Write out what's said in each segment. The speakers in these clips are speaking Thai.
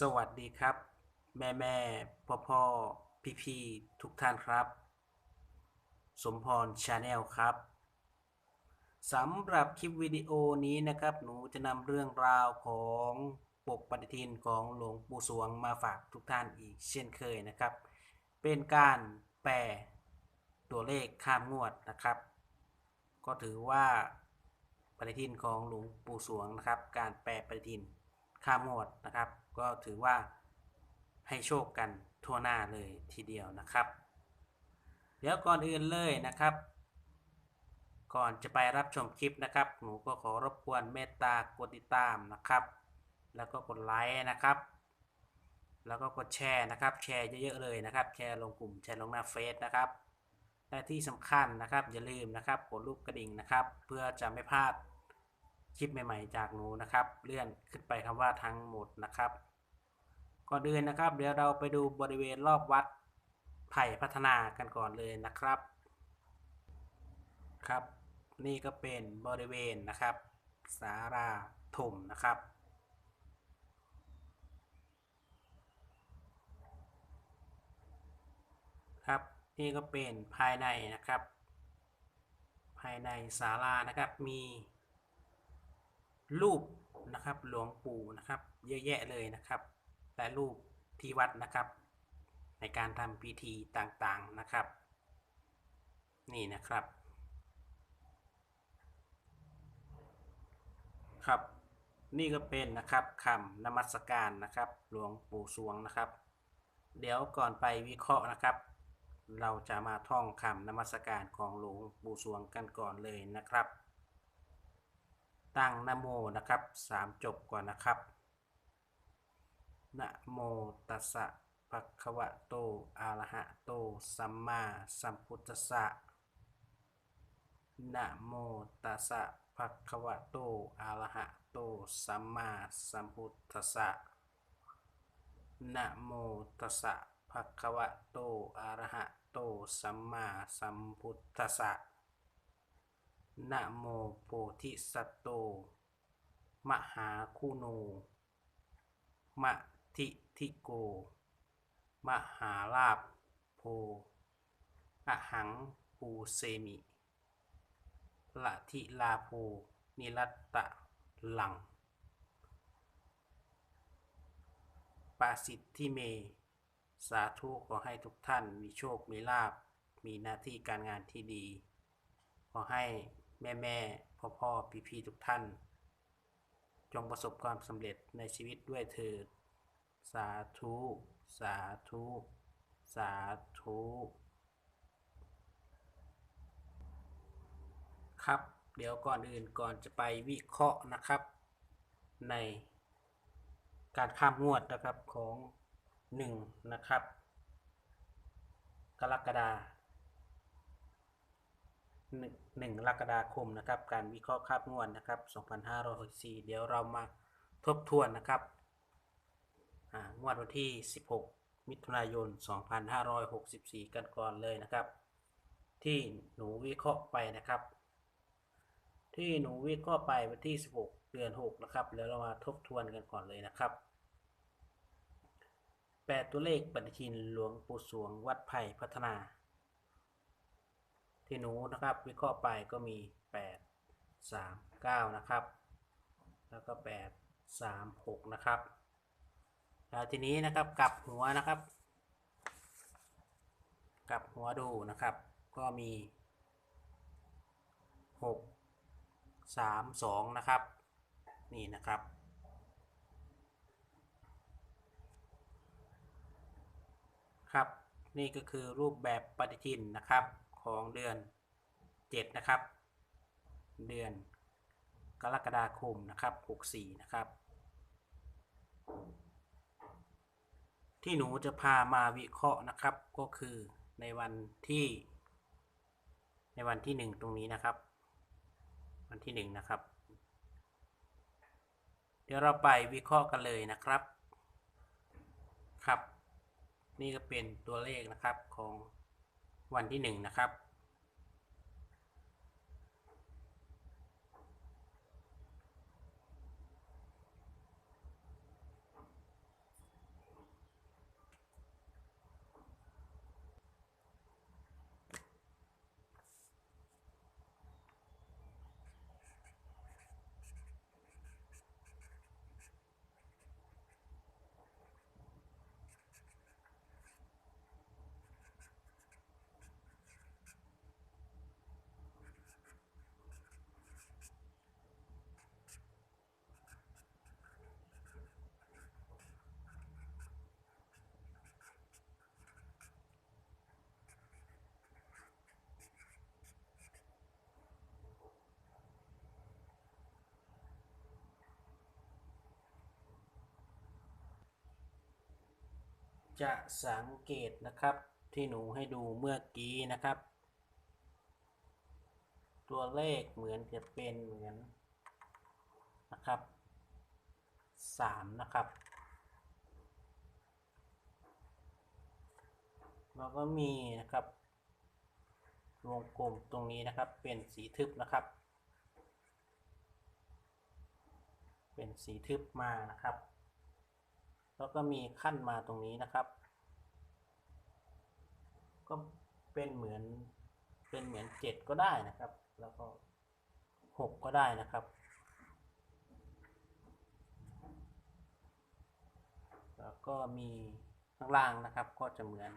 สวัสดีครับ แม่แม่พ่อพ่อพี่พี่ๆทุกท่านครับ สมพรชาแนลครับสำหรับคลิปวิดีโอนี้นะครับ หนูจะนำเรื่องราวของปกปฏิทินของหลวงปู่สวงมาฝากทุกท่านอีกเช่นเคยนะครับ เป็นการแปลตัวเลขข้ามงวดนะครับ ก็ถือว่าปฏิทินของหลวงปู่สวงนะครับ การแปลปฏิทินข้ามงวดนะครับ ก็ถือว่าให้โชคกันทั่วหน้าเลยทีเดียวนะครับ เดี๋ยวก่อนอื่นเลยนะครับ ก่อนจะไปรับชมคลิปนะครับ หนูก็ขอรบกวนเมตตากดติดตามนะครับ แล้วก็กดไลค์นะครับ แล้วก็กดแชร์นะครับ แชร์เยอะๆเลยนะครับ แชร์ลงกลุ่มแชร์ลงหน้าเฟซนะครับและที่สำคัญนะครับอย่าลืมนะครับกดรูปกระดิ่งนะครับ เพื่อจะไม่พลาด คลิปใหม่ ๆ จากหนูนะครับ เลื่อนขึ้นไปคำว่าทั้งหมดนะครับ ก่อนอื่นนะครับ เดี๋ยวเราไปดูบริเวณรอบวัดไผ่พัฒนากันก่อนเลยนะครับครับ นี่ก็เป็นบริเวณนะครับสาราถมนะครับครับนี่ก็เป็นภายในนะครับ ภายในศาลานะครับมี รูปนะครับหลวงปู่นะครับ เยอะแยะเลยนะครับ และรูปที่วัดนะครับ ในการทำพิธีต่างๆนะครับ นี่นะครับ ครับ นี่ก็เป็นนะครับคำนมัสการนะครับ หลวงปู่สวงนะครับ เดี๋ยวก่อนไปวิเคราะห์นะครับ เราจะมาท่องคำนมัสการของหลวงปู่สวงกันก่อนเลยนะครับ ตั้งนโมนะครับสามจบก่อนนะครับนะโมตัสสะภะคะวะโตอะระหะโต สัมมาสัมพุทธัสสะนะโมตัสสะภะคะวะโตอะระหะโต สัมมาสัมพุทธัสสะนะโมตัสสะภะคะวะโตอะระหะโต สัมมาสัมพุทธัสสะ นะโมโพธิสัตโต มหาคุโนมะทิทิโก มหาลาภโพอะหังปูเซมิละทิลาโพนิรัตตะหลังปาสิทธิเม สาธุขอให้ทุกท่านมีโชค มีลาภมีหน้าที่การงานที่ดี ขอให้ แม่แม่พ่อพ่อพี่พี่ทุกท่าน จงประสบความสำเร็จในชีวิตด้วยเถิด สาธุ สาธุ สาธุ ครับ เดี๋ยวก่อนอื่นก่อนจะไปวิเคราะห์นะครับ ในการข้ามงวดนะครับของ 1 นะครับ กรกฎาคม หนึ่กรกฎาคมนะครับ การวิเคราะห์คาบงวดนะครับ 2564 เดี๋ยวเรามาทบทวนนะครับงวดวันที่ 16 มิถุนายน 2564 กันก่อนเลยนะครับ ที่หนูวิเคราะห์ไปนะครับ ที่หนูวิเคราะห์ไปวันที่ 16 เดือน 6 นะครับแล้วเรามาทบทวนกันก่อนเลยนะครับแปดตัวเลขปฏิทินหลวงปู่สวงวัดไผ่พัฒนา ที่หนูนะครับ วิเคราะห์ไปก็มี 8 3 9 นะครับ แล้วก็ 8 3 6 นะครับแล้วทีนี้นะครับกลับหัวนะครับ กลับหัวดูนะครับ ก็มี 6 3 2 นะครับ นี่นะครับครับนี่ก็คือรูปแบบปฏิทินนะครับ ของเดือน 7 นะครับ เดือนกรกฎาคมนะครับ 64 นะครับ ที่หนูจะพามาวิเคราะห์นะครับก็คือในวันที่ ในวันที่ 1 ตรงนี้นะครับ วันที่ 1 นะครับ เดี๋ยวเราไปวิเคราะห์กันเลยนะครับครับ นี่ก็เป็นตัวเลขนะครับของ วันที่หนึ่งนะครับ จะสังเกตนะครับที่หนูให้ดูเมื่อกี้นะครับ ตัวเลขเหมือนจะเป็นเหมือนนะครับสามนะครับแล้วก็มีนะครับวงกลมตรงนี้นะครับเป็นสีทึบนะครับ เป็นสีทึบมานะครับ แล้วก็มีขั้นมาตรงนี้นะครับ ก็เป็นเหมือนเป็นเหมือนเจ็ดก็ได้นะครับ แล้วก็หกก็ได้นะครับ แล้วก็มีข้างล่างนะครับ ก็จะเหมือน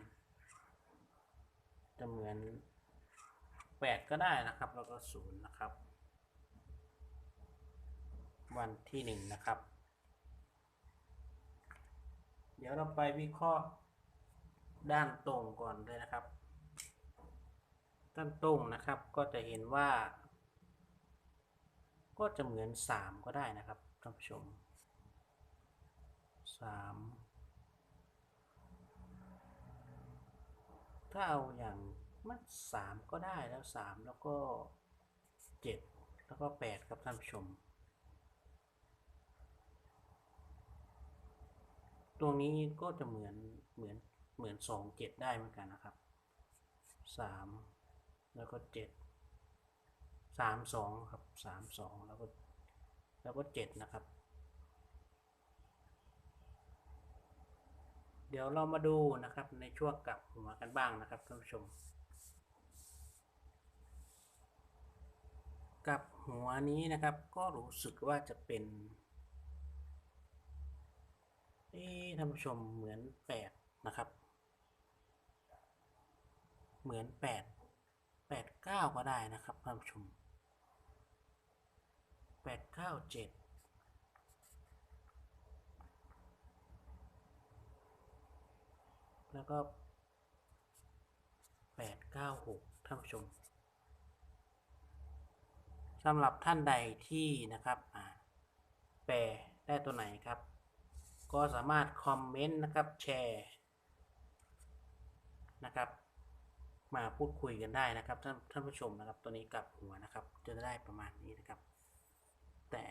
จะเหมือนแปดก็ได้นะครับ แล้วก็ศูนย์นะครับ วันที่หนึ่งนะครับ ดี๋ยวเราไปวิเคราะห์ด้านตรงก่อนเลยนะครับ ด้านตรงนะครับก็จะเห็นว่า ก็จะเหมือนสามก็ได้นะครับท่านผู้ชมสามถ้าเอาอย่างมันสามก็ได้แล้วสามแล้วก็เจ็ดแล้วก็แปดครับท่านผู้ชม ตรงนี้ก็จะเหมือนเหมือนเหมือนสองเจ็ดได้เหมือนกันนะครับสามแล้วก็เจ็ดสามสองครับสามสองแล้วก็แล้วก็เจ็ดนะครับ เดี๋ยวเรามาดูนะครับในช่วงกลับหัวกันบ้างนะครับท่านผู้ชมกลับหัวนี้นะครับก็รู้สึกว่าจะเป็น เอ๊ท่านผู้ชมเหมือนแปดนะครับ เหมือนแปดแปดเก้าก็ได้นะครับท่านผู้ชมแปดเก้าเจ็ดแล้วก็แปดเก้าหกท่านผู้ชมสำหรับท่านใดที่นะครับแปลได้ตัวไหนครับ ก็สามารถคอมเมนต์นะครับแชร์นะครับมาพูดคุยกันได้นะครับท่านท่านผู้ชมนะครับตัวนี้กลับหัวนะครับ จะได้ประมาณนี้นะครับ แต่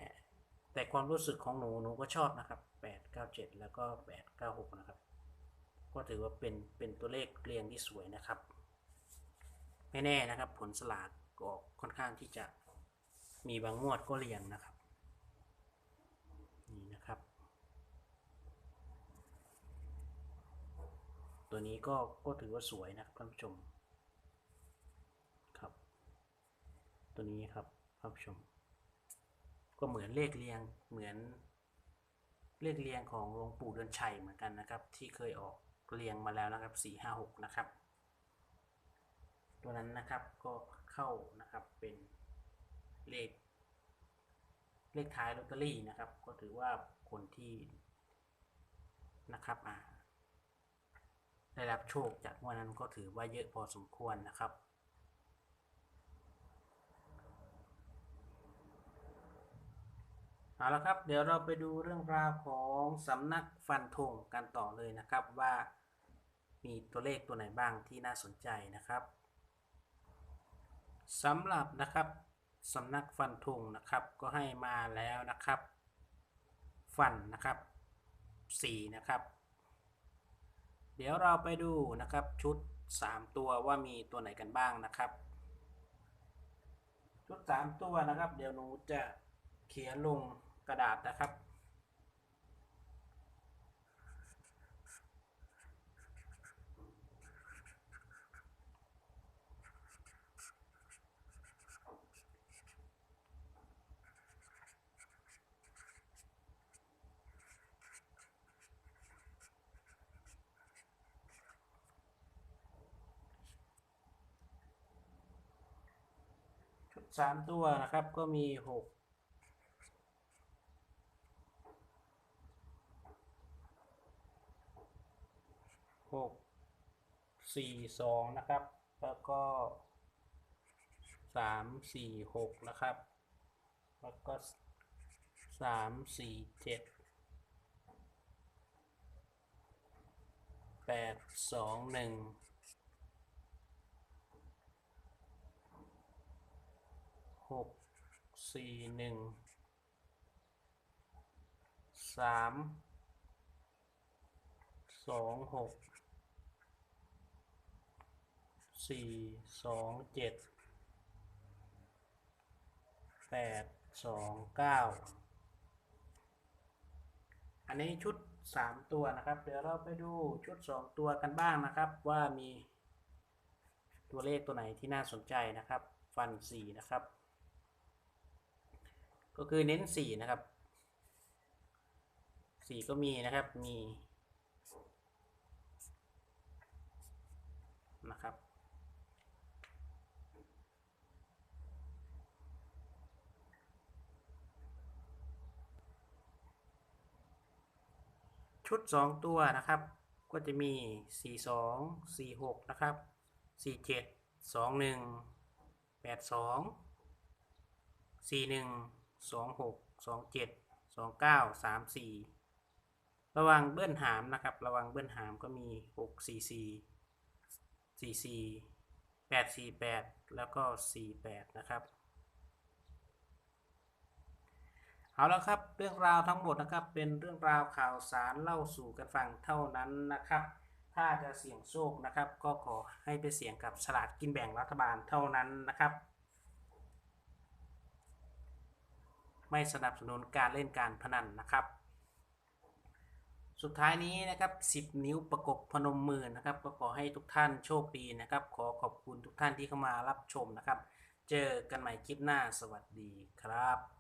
แต่ความรู้สึกของหนูหนูก็ชอบนะครับ 8 9 7 แล้วก็ 8 9 6 นะครับ ก็ถือว่าเป็นเป็นตัวเลขเรียงที่สวยนะครับ ไม่แน่นะครับ ผลสลากก็ค่อนข้างที่จะมีบางงวดก็เรียงนะครับ นี่นะครับ ตัวนี้ก็ก็ถือว่าสวยนะครับท่านผู้ชมครับ ตัวนี้ครับท่านผู้ชม ก็เหมือนเลขเรียงเหมือนเลขเรียงของหลวงปู่เดือนชัยเหมือนกันนะครับ ที่เคยออกเรียงมาแล้วนะครับสี่ห้าหกนะครับ ตัวนั้นนะครับก็เข้านะครับเป็นเลข เลขท้ายลอตเตอรี่นะครับ ก็ถือว่าคนที่นะครับอ่า ได้รับโชคจากงวันนั้นก็ถือว่าเยอะพอสมควรนะครับ เอาละครับเดี๋ยวเราไปดูเรื่องราวของสำนักฟันธงกันต่อเลยนะครับว่ามีตัวเลขตัวไหนบ้างที่น่าสนใจนะครับสำหรับนะครับสำนักฟันธงนะครับก็ให้มาแล้วนะครับ ฟันนะครับ4นะครับ เดี๋ยวเราไปดูนะครับชุด 3 ตัวว่ามีตัวไหนกันบ้างนะครับ ชุด 3 ตัวนะครับ เดี๋ยวหนูจะเขียนลงกระดาษนะครับ ชุด3ตัวนะครับก็มีหกหกสี่สองนะครับ แล้วก็สามสี่หกนะครับ แล้วก็สามสี่เจ็ดแปดสองหนึ่ง หกสี่หนึ่งสามสองหกสี่สองเจ็ดแปดสองเก้าอันนี้ชุดสามตัวนะครับ เดี๋ยวเราไปดูชุดสองตัวกันบ้างนะครับ ว่ามีตัวเลขตัวไหนที่น่าสนใจนะครับ ฟันสี่นะครับ ก็คือเน้นสี่นะครับสี่ก็มีนะครับมีนะครับ ชุด 2 ตัวนะครับ ก็จะมี 42 46 นะครับ 47 21 82 41 26 27 29 34ระวังเบิ้ลหามนะครับ ระวังเบิ้ลหามก็มี6 44 44 848แล้วก็48นะครับเอาแล้วครับเรื่องราวทั้งหมดนะครับเป็นเรื่องราวข่าวสารเล่าสู่กันฟังเท่านั้นนะครับ ถ้าจะเสี่ยงโชคนะครับ ก็ขอให้ไปเสี่ยงกับสลากกินแบ่งรัฐบาลเท่านั้นนะครับ ไม่สนับสนุนการเล่นการพนันนะครับ สุดท้ายนี้นะครับ 10 นิ้วประกบพนมมือนะครับ ก็ขอให้ทุกท่านโชคดีนะครับ ขอขอบคุณทุกท่านที่เข้ามารับชมนะครับ เจอกันใหม่คลิปหน้าสวัสดีครับ